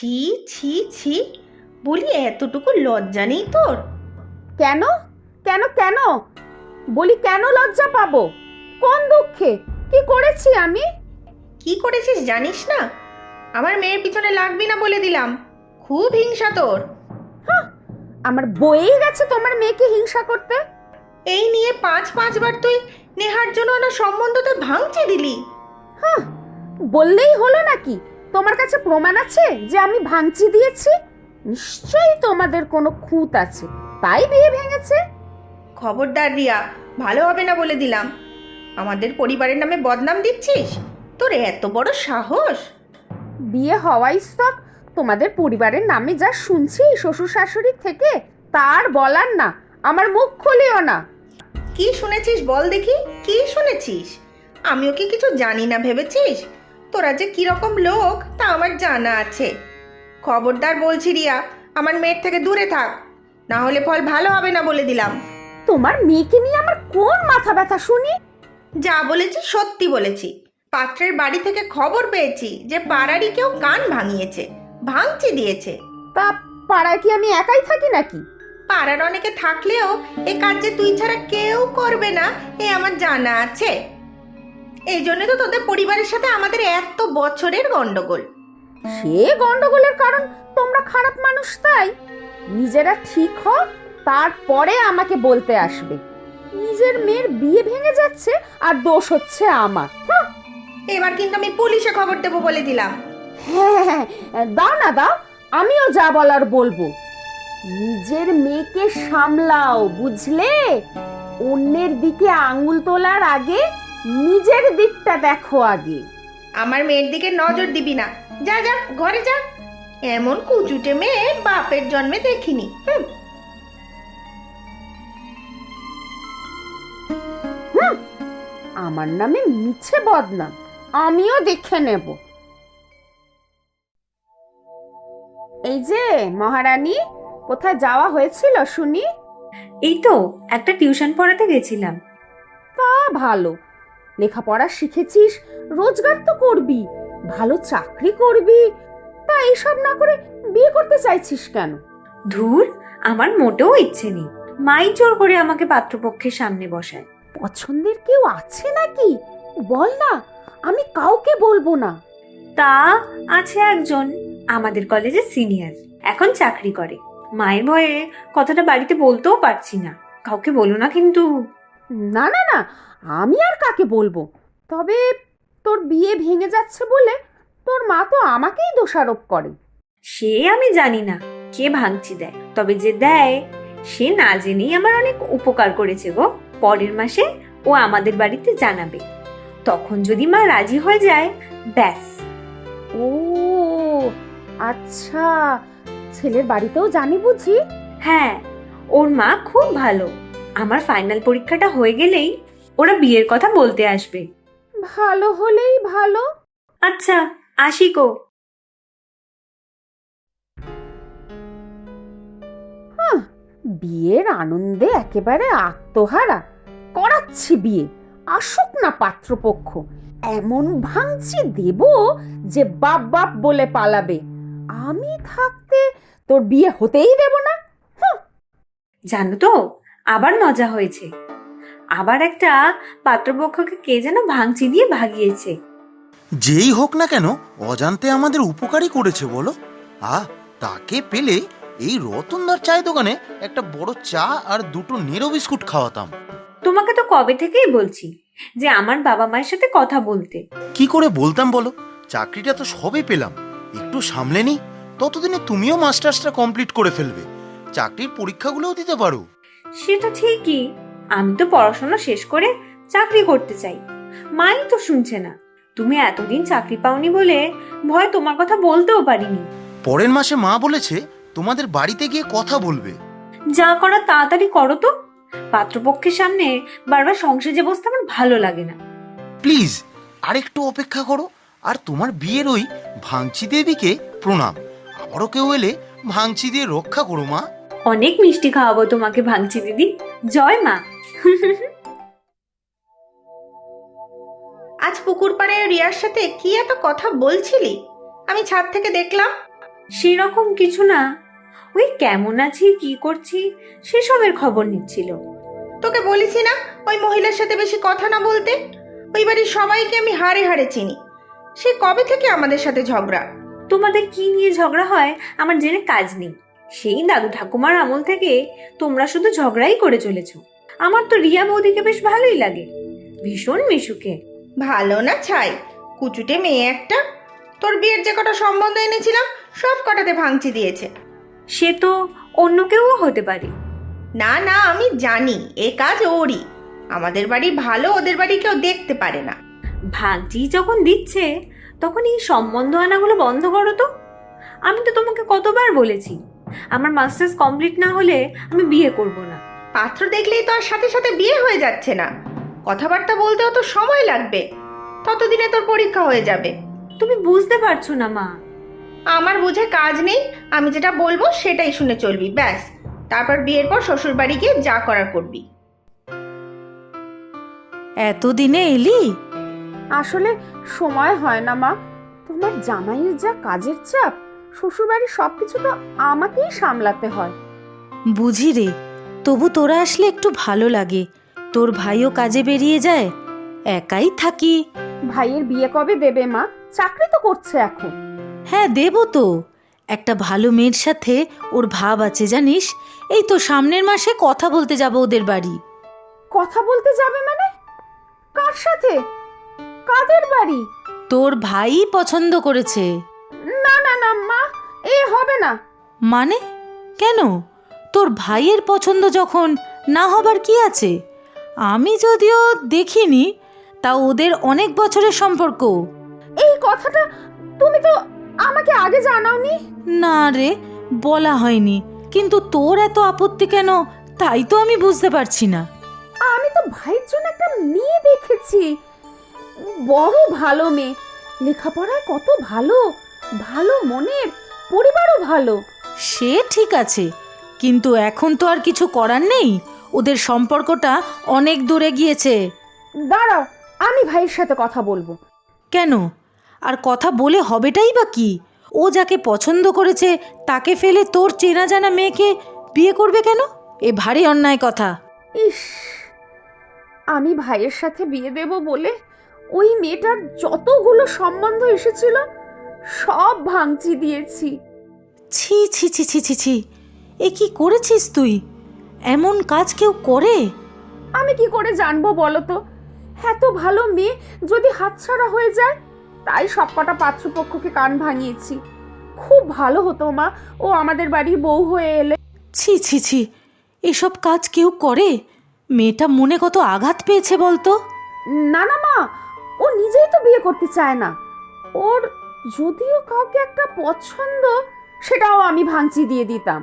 ছি ছি ছি। বলি এতটুকু লজ্জা নেই তোর? কেন? কেন কেন? বলি কেন লজ্জা পাবো? কোন দুঃখে? কি করেছি আমি? কি করেছিস জানিস না? আমার মেয়ের পিছনে লাগবি না বলে দিলাম। খুব হিংসা তোর। আমার বয়েই গেছে তোমার মেয়েকে হিংসা করতে। এই নিয়ে পাঁচ পাঁচবার তুই নেহার জন্য না সম্বন্ধতে ভাঙচে দিলি। হ্যাঁ বললেই হলো নাকি? তোমার কাছে প্রমাণ আছে যে আমি ভাঙচি দিয়েছি? নিশ্চয়ই তোমাদের কোনো খুঁত আছে। তাই বিয়ে ভেঙেছে। খবরদার রিয়া ভালো হবে না বলে দিলাম। আমাদের পরিবারের নামে বদনাম দিচ্ছিস? তোর এত বড় সাহস। বিয়ে হওয়াই স্তক তোমাদের পরিবারের নামে যা শুনছি শ্বশুর শাশুড়ির থেকে তার বলার না। আমার মুখ খুলিও না। কি শুনেছিস বল দেখি? কি শুনেছিস? আমিও কি কিছু জানি না ভেবেছিস? তোরা যে কীরকম লোক তা আমার জানা আছে। খবরদার বলছি রিয়া আমার মেয়ের থেকে দূরে থাক। না হলে ফল ভালো হবে না বলে দিলাম। তোমার মেয়েকে নিয়ে আমার কোন মাথা ব্যথা শুনি? যা বলেছি সত্যি বলেছি। পাত্রের বাড়ি থেকে খবর পেয়েছি যে পাড়ারই কেউ কান ভাঙিয়েছে ভাঙচি দিয়েছে। তা পাড়ায় কি আমি একাই থাকি নাকি? পাড়ার অনেকে থাকলেও এ কাজ যে তুই ছাড়া কেউ করবে না এ আমার জানা আছে। এই জন্য তো তোদের পরিবারের সাথে আমাদের এত বছরের গন্ডগোল। সে গন্ডগোলের কারণ তোমরা খারাপ মানুষ তাই। নিজেরা ঠিক হও তারপরে আমাকে বলতে আসবে। নিজের মেয়ের বিয়ে ভেঙে যাচ্ছে আর দোষ হচ্ছে আমার। এবার কিন্তু আমি পুলিশে খবর দেবো বলে দিলাম। হ্যাঁ হ্যাঁ দাও না দাও। আমিও যা বলার বলব। নিজের মেয়েকে সামলাও বুঝলে? অন্যের দিকে আঙুল তোলার আগে নিজের দিকটা দেখো আগে। আমার মেয়ের দিকে নজর দিবি না। যা যা ঘরে যা। এমন কুচুটে মেয়ে বাপের জন্মে দেখিনি। হুম। আমার নামে মিছে বদনাম। আমিও দেখে নেব। এই যে মহারানী কোথায় যাওয়া হয়েছিল শুনি? এই তো একটা টিউশন পড়াতে গেছিলাম। তা ভালো। লেখাপড়া শিখেছিস? রোজগার তো করবি। ভালো চাকরি করবি। তা এইসব না করে বিয়ে করতে চাইছিস কেন? ধুর আমার মোটেও ইচ্ছে নেই। মাই জোর করে আমাকে পাত্রপক্ষের সামনে বসায়। পছন্দের কেউ আছে নাকি? বল না আমি কাউকে বলব না। তা আছে একজন আমাদের কলেজের সিনিয়র। এখন চাকরি করে। মায়ের ভয়ে কথাটা বাড়িতে বলতেও পারছি না। কাউকে বলো না কিন্তু। না না না আমি আর কাকে বলব? তবে তোর বিয়ে ভেঙে যাচ্ছে বলে তোর মা তো আমাকেই দোষারোপ করে। সে আমি জানি না কে ভাঙচি দেয়। তবে যে দেয় সে না জেনেই আমার অনেক উপকার করেছে গো। পরের মাসে ও আমাদের বাড়িতে জানাবে। তখন যদি মা রাজি হয়ে যায় ব্যাস। ও আচ্ছা ছেলের বাড়িতেও জানি বুঝি? হ্যাঁ ওর মা খুব ভালো। আমার ফাইনাল পরীক্ষাটা হয়ে গেলেই ওরা বিয়ের কথা বলতে আসবে। ভালো হলেই ভালো। আচ্ছা আসি গো। বিয়ের আনন্দে একেবারে আত্মহারা। করাচ্ছি বিয়ে আসুক না পাত্রপক্ষ। এমন ভাঙছি দেব যে বাপ বাপ বলে পালাবে। আমি থাকতে তোর বিয়ে হতেই দেব না। জানো তো আবার মজা হয়েছে। আবার একটা পাত্রপক্ষকে কে যেন ভাঙচি দিয়ে ভাগিয়েছে। যেই হোক না কেন অজান্তে আমাদের উপকারই করেছে বলো। আহ তাকে পেলে এই রতনদার চায় দোকানে একটা বড় চা আর দুটো নেরো বিস্কুট খাওয়াতাম। তোমাকে তো কবে থেকেই বলছি যে আমার বাবা মায়ের সাথে কথা বলতে। কি করে বলতাম বলো? চাকরিটা তো সবে পেলাম। একটু সামলে নি। ততদিনে তুমিও মাস্টার্সটা কমপ্লিট করে ফেলবে। চাকরির পরীক্ষাগুলোও দিতে পারো। সেটা ঠিকই। আমি তো পড়াশোনা শেষ করে চাকরি করতে চাই। মাই তো শুনছে না। তুমি এতদিন চাকরি পাওনি বলে ভয় তোমার কথা বলতেও পারিনি। পরের মাসে মা বলেছে তোমাদের বাড়িতে গিয়ে কথা বলবে। যা করার তাড়াতাড়ি করো তো। পাত্রপক্ষের সামনে বারবার সংসারে বসতে আমার ভালো লাগে না। প্লিজ আরেকটু অপেক্ষা করো। আর তোমার বিয়ের ওই ভাঙচি দেবীকে প্রণাম। আবারও কেউ এলে ভাঙচি দিয়ে রক্ষা করো মা। অনেক মিষ্টি খাওয়াবো তোমাকে ভাঙছি দিদি। জয় মা। আজ পুকুর পাড়ে রিয়ার সাথে কি এত কথা বলছিলি? আমি ছাদ থেকে দেখলাম। সেরকম কিছু না। ওই কেমন আছি কি করছি সেসবের খবর নিচ্ছিল। তোকে বলেছি না ওই মহিলার সাথে বেশি কথা না বলতে? ওই বাড়ির সবাইকে আমি হাড়ে হাড়ে চিনি। সে কবে থেকে আমাদের সাথে ঝগড়া? তোমাদের কি নিয়ে ঝগড়া হয় আমার জেনে কাজ নেই। সেই দাদু ঠাকুমার আমল থেকে তোমরা শুধু ঝগড়াই করে চলেছ। আমার তো রিয়া বৌদিকে বেশ ভালোই লাগে। ভীষণ মিশুকে। ভালো না ছাই? কুচুটে মেয়ে একটা। তোর বিয়ের যে কটা সম্বন্ধ এনেছিলাম সব কটাতে ভাঙচি দিয়েছে। সে তো অন্য কেউ হতে পারে। না না আমি জানি এ কাজ ওরই। আমাদের বাড়ি ভালো ওদের বাড়ি কেউ দেখতে পারে না। ভাগজি যখন দিচ্ছে তখন এই সম্বন্ধ আনাগুলো বন্ধ করো তো। আমি তো তোমাকে কতবার বলেছি আমার মাস্টার্স কমপ্লিট না হলে আমি বিয়ে করব না। পাত্র দেখলেই তো আর সাথে সাথে বিয়ে হয়ে যাচ্ছে না। কথাবার্তা বলতেও তো সময় লাগবে। ততদিনে তোর পরীক্ষা হয়ে যাবে। তুমি বুঝতে পারছ না মা। আমার বুঝে কাজ নেই আমি যেটা বলব সেটাই শুনে চলবি ব্যাস। তারপর বিয়ের পর শ্বশুর বাড়ি গিয়ে যা করার করবি। এতদিনে এলি? আসলে সময় হয় না মা। তোমার জামাইয়ের যা কাজের চাপ শ্বশুরবাড়ির সবকিছু তো আমাকেই সামলাতে হয়। বুঝি রে তবু তোরা আসলে একটু ভালো লাগে। তোর ভাইও কাজে বেরিয়ে যায়। একাই থাকি। ভাইয়ের বিয়ে কবে দেবে মা? চাকরি তো করছে এখন। হ্যাঁ দেবো তো। একটা ভালো মেয়ের সাথে ওর ভাব আছে জানিস? এই তো সামনের মাসে কথা বলতে যাব ওদের বাড়ি। কথা বলতে যাবে মানে? কার সাথে? কাদের বাড়ি? তোর ভাই পছন্দ করেছে। না না না মা এ হবে না। মানে? কেন? তোর ভাইয়ের পছন্দ যখন না হবার কি আছে? আমি যদিও দেখিনি তা ওদের অনেক বছরের সম্পর্ক। এই কথাটা তুমি তো আমাকে আগে জানাওনি। না রে বলা হয়নি। কিন্তু তোর এত আপত্তি কেন তাই তো আমি বুঝতে পারছি না। আমি তো ভাইয়ের জন্য একটা মেয়ে দেখেছি। বড় ভালো মেয়ে। লেখাপড়ায় কত ভালো ভালো মনের পরিবারও ভালো। সে ঠিক আছে কিন্তু এখন তো আর কিছু করার নেই। ওদের সম্পর্কটা অনেক দূরে গিয়েছে। দাঁড়াও আমি ভাইয়ের সাথে কথা বলব। কেন? আর কথা বলে হবেটাই বা কি? ও যাকে পছন্দ করেছে তাকে ফেলে তোর চেনা জানা মেয়েকে বিয়ে করবে কেন? এ ভারী অন্যায় কথা। ইস আমি ভাইয়ের সাথে বিয়ে দেব বলে ওই মেয়েটার যতগুলো সম্বন্ধ এসেছিল সব ভাঙচি দিয়েছি। ছি ছি ছি ছি ছি ছি। এ কি করেছিস তুই? এমন কাজ কেউ করে? আমি কি করে জানব বলো তো এত ভালো মেয়ে যদি হাতছাড়া হয়ে যায় তাই সবকটা পাত্রপক্ষকে কান ভাঙিয়েছি। খুব ভালো হতো মা ও আমাদের বাড়ির বউ হয়ে এলে। ছি ছি ছি এসব কাজ কেউ করে? মেয়েটা মনে কত আঘাত পেয়েছে বলতো? না না মা ও নিজেই তো বিয়ে করতে চায় না। ওর যদিও কাউকে একটা পছন্দ সেটাও আমি ভাঙচি দিয়ে দিতাম।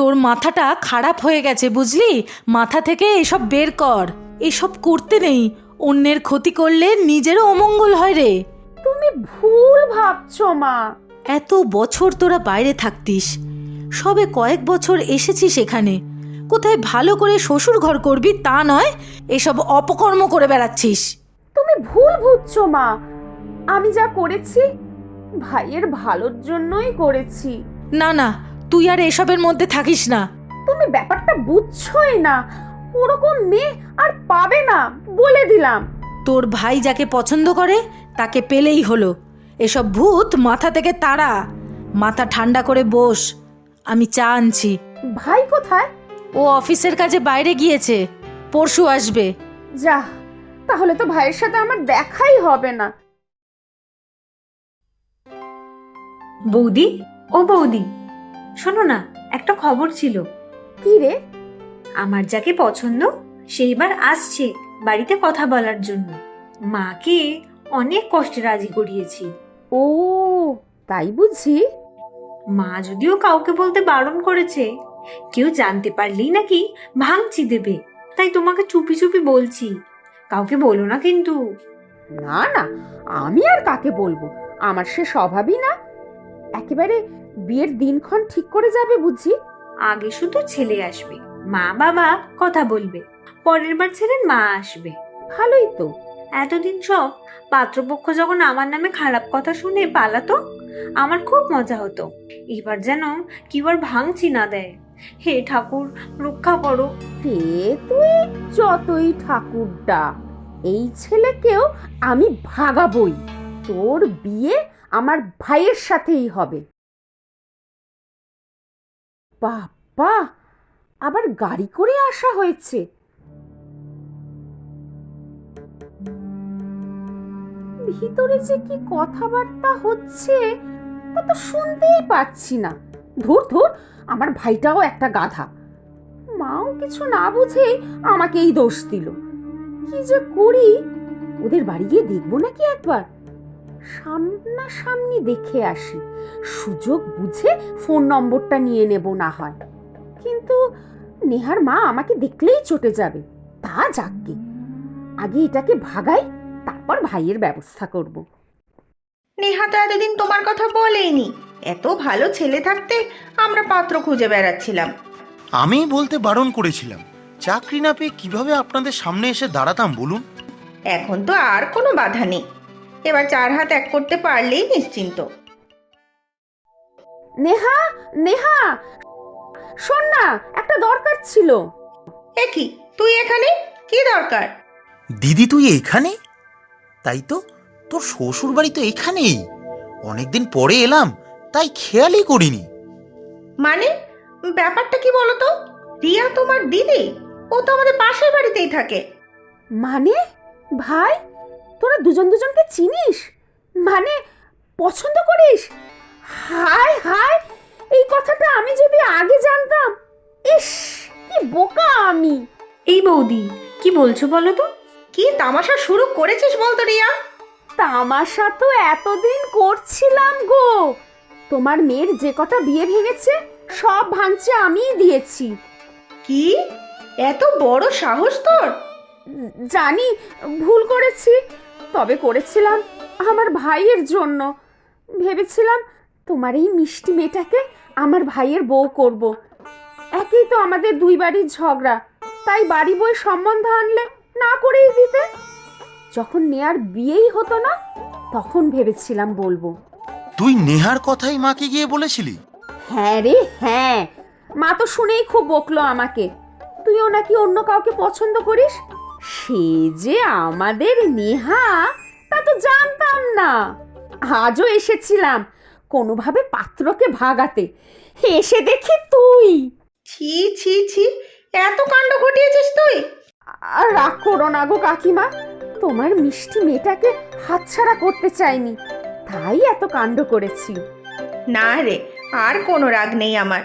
তোর মাথাটা খারাপ হয়ে গেছে বুঝলি? মাথা থেকে এসব বের কর। এসব করতে নেই। অন্যের ক্ষতি করলে নিজেরও অমঙ্গল হয় রে। তুমি ভুল ভাবছ মা। এত বছর তোরা বাইরে থাকতিস। সবে কয়েক বছর এসেছিস এখানে। কোথায় ভালো করে শ্বশুর ঘর করবি তা নয় এসব অপকর্ম করে বেড়াচ্ছিস। তুমি ভুল বুঝছ মা। আমি যা করেছি ভাইয়ের ভালোর জন্যই করেছি। না না তুই আর এসবের মধ্যে থাকিস না। তুমি ব্যাপারটা বুঝছোই না। ওরকম মেয়ে আর পাবে না বলে দিলাম। তোর ভাই যাকে পছন্দ করে তাকে পেলেই হলো। এসব ভূত মাথা থেকে তাড়া মাথা ঠান্ডা করে বস আমি চা আনছি। ভাই কোথায়? ও অফিসের কাজে বাইরে গিয়েছে পরশু আসবে। যা তাহলে তো ভাইয়ের সাথে আমার দেখাই হবে না। বৌদি ও বৌদি। শোনো না একটা খবর ছিল। কি রে? আমার যাকে পছন্দ সেইবার আসছে বাড়িতে কথা বলার জন্য। মাকে অনেক কষ্টে রাজি করিয়েছি। ও তাই বুঝি? মা যদিও কাউকে বলতে বারণ করেছে কেউ জানতে পারলেই নাকি ভাঙচি দেবে। তাই তোমাকে চুপি চুপি বলছি কাউকে বলো না কিন্তু। না না আমি আর কাকে বলব? আমার সে স্বভাবই না। একেবারে বিয়ের দিনক্ষণ ঠিক করে যাবে বুঝি? আগে শুধু ছেলে আসবে মা বাবা কথা বলবে পরের বার ছেলের মা আসবে। ভালোই তো। এতদিন সব পাত্রপক্ষ যখন আমার নামে খারাপ কথা শুনে পালাতো আমার খুব মজা হতো। এবার যেন কিবার ভাঙচি না দেয়। হে ঠাকুর রক্ষা করো। সে তুই যতই ঠাকুরদা এই ছেলেকেও আমি ভাগাবই। তোর বিয়ে আমার ভাইয়ের সাথেই হবে। বাবা, আবার গাড়ি করে আসা হয়েছে। ভিতরে যে কি কথাবার্তা হচ্ছে, তা তো শুনতেই পাচ্ছি না। ধুর ধুর, আমার ভাইটাও একটা গাধা। মাও কিছু না বুঝেই আমাকেই দোষ দিল। কি যে করি, ওদের বাড়ি গিয়ে দেখব নাকি একবার? সামনাসামনি দেখে আসি। সুযোগ বুঝে ফোন নম্বরটা নিয়ে নেব না হয়। কিন্তু নেহার মা আমাকে দেখলেই চটে যাবে। তা যাকগে। আগে এটাকে ভাগাই তারপর ভাইয়ের ব্যবস্থা করব। নেহা তো এতদিন তোমার কথা বলেইনি। এত ভালো ছেলে থাকতে আমরা পাত্র খুঁজে বেড়াচ্ছিলাম। আমি বলতে বারণ করেছিলাম চাকরি না পেয়ে কীভাবে আপনাদের সামনে এসে দাঁড়াতাম বলুন? এখন তো আর কোনো বাধা নেই। এবার চার হাত এক করতে পারলেই নিশ্চিন্ত। নেহা নেহা! শোন না একটা দরকার ছিল। এ কি তুই এখানে? কি দরকার? দিদি তুই এখানে? তাই তো তোর শ্বশুর বাড়ি তো এখানেই। অনেকদিন পরে এলাম তাই খেয়ালই করিনি। মানে ব্যাপারটা কি বলতো? রিয়া তোমার দিদি ও তো আমাদের পাশের বাড়িতেই থাকে। মানে? ভাই? তোরা দুজন দুজনকে চিনিস? মানে পছন্দ করিস? হায় হায় এই কথাটা আমি যদি আগে জানতাম ইস কি বোকা আমি। এই বৌদি কি বলছো বলো তো? কি তামাশা শুরু করেছিস বলতো রিয়া? তামাশা তো এতদিন করছিলাম গো। তোমার মেয়ের যে কটা বিয়ে ভেঙেছে সব ভাঙছে আমিই দিয়েছি। কি? এত বড় সাহস তোর? জানি ভুল করেছি। তবে করেছিলাম আমার ভাইয়ের জন্য। ভেবেছিলাম তোমার এই মিষ্টি মেয়েটাকে আমার ভাইয়ের বউ করব। একই তো আমাদের দুই বাড়ির ঝগড়া। তাই বাড়ি বই সম্বন্ধ আনলে না করেই দিতে। যখন নেয়ার বিয়েই হতো না তখন ভেবেছিলাম বলব। তুই নেহার কথাই মাকে গিয়ে বলেছিলি? হ্যাঁ রে হ্যাঁ। মা তো শুনেই খুব বকলো আমাকে। তুইও নাকি অন্য কাউকে পছন্দ করিস? সে যে আমাদের নেহা তা তো জানতাম না। আজও এসেছিলাম কোনোভাবে পাত্রকে ভাগাতে। এসে দেখি তুই। ছি ছি ছি এত কাণ্ড ঘটিয়েছিস তুই। আর রাগ করো না গো কাকিমা তোমার মিষ্টি মেয়েটাকে হাতছাড়া করতে চাইনি তাই এত কাণ্ড করেছি। না রে আর কোনো রাগ নেই আমার।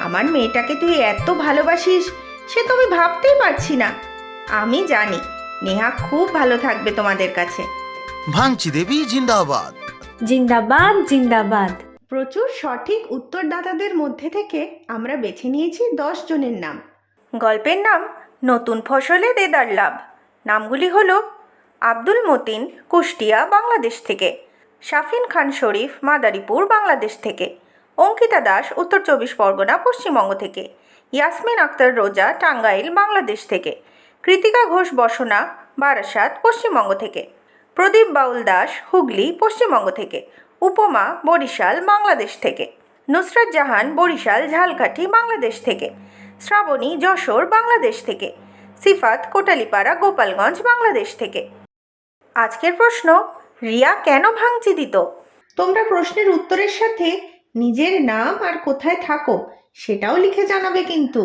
আমার মেয়েটাকে তুই এত ভালোবাসিস সে তো আমি ভাবতেই পারছি না। আমি জানি। নেহা খুব ভালো থাকবে তোমাদের কাছে। ভাঙচি দেবী জিন্দাবাদ। জিন্দাবাদ জিন্দাবাদ। প্রচুর সঠিক উত্তরদাতাদের মধ্যে থেকে আমরা বেছে নিয়েছি দশ জনের নাম। গল্পের নাম নতুন ফসলে দেদার লাভ। নামগুলি হলো আব্দুল মতিন কুষ্টিয়া বাংলাদেশ থেকে। শাফিন খান শরীফ মাদারীপুর বাংলাদেশ থেকে। অঙ্কিতা দাস উত্তর চব্বিশ পরগনা পশ্চিমবঙ্গ থেকে। ইয়াসমিন আক্তার রোজা টাঙ্গাইল বাংলাদেশ থেকে। কৃতিকা ঘোষ বসনা, বারাসাত, পশ্চিমবঙ্গ থেকে। প্রদীপ বাউল দাস, হুগলি, পশ্চিমবঙ্গ থেকে। উপমা, বরিশাল, বাংলাদেশ থেকে। নুসরাত জাহান, বরিশাল, ঝালকাঠি, বাংলাদেশ থেকে। শ্রাবণী, যশোর, বাংলাদেশ থেকে। সিফাত, কোটালিপাড়া, গোপালগঞ্জ, বাংলাদেশ থেকে। আজকের প্রশ্ন, রিয়া কেন ভাঙচি দিত? তোমরা প্রশ্নের উত্তরের সাথে নিজের নাম আর কোথায় থাকো সেটাও লিখে জানাবে কিন্তু।